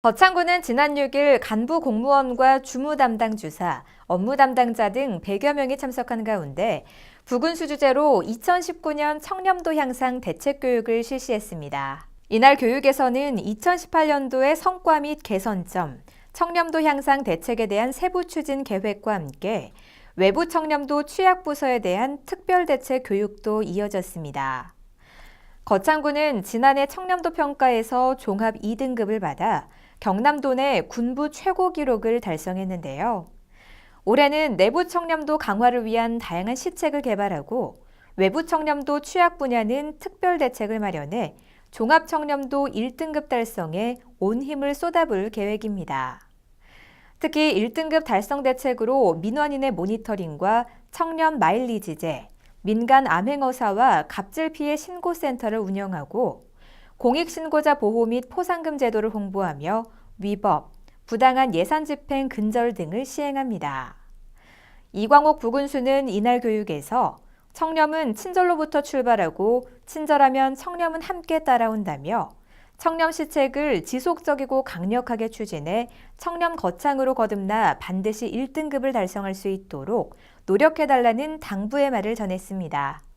거창구는 지난 6일 간부 공무원과 주무 담당 주사, 업무 담당자 등 100여 명이 참석한 가운데 부군수 주제로 2019년 청렴도 향상 대책 교육을 실시했습니다. 이날 교육에서는 2018년도의 성과 및 개선점, 청렴도 향상 대책에 대한 세부 추진 계획과 함께 외부 청렴도 취약 부서에 대한 특별 대책 교육도 이어졌습니다. 거창구는 지난해 청렴도 평가에서 종합 2등급을 받아 경남도 내 군부 최고 기록을 달성했는데요. 올해는 내부 청렴도 강화를 위한 다양한 시책을 개발하고 외부 청렴도 취약 분야는 특별 대책을 마련해 종합 청렴도 1등급 달성에 온 힘을 쏟아부을 계획입니다. 특히 1등급 달성 대책으로 민원인의 모니터링과 청렴 마일리지제, 민간 암행어사와 갑질 피해 신고센터를 운영하고 공익신고자 보호 및 포상금 제도를 홍보하며 위법, 부당한 예산 집행 근절 등을 시행합니다. 이광옥 부군수는 이날 교육에서 청렴은 친절로부터 출발하고 친절하면 청렴은 함께 따라온다며 청렴 시책을 지속적이고 강력하게 추진해 청렴 거창으로 거듭나 반드시 1등급을 달성할 수 있도록 노력해달라는 당부의 말을 전했습니다.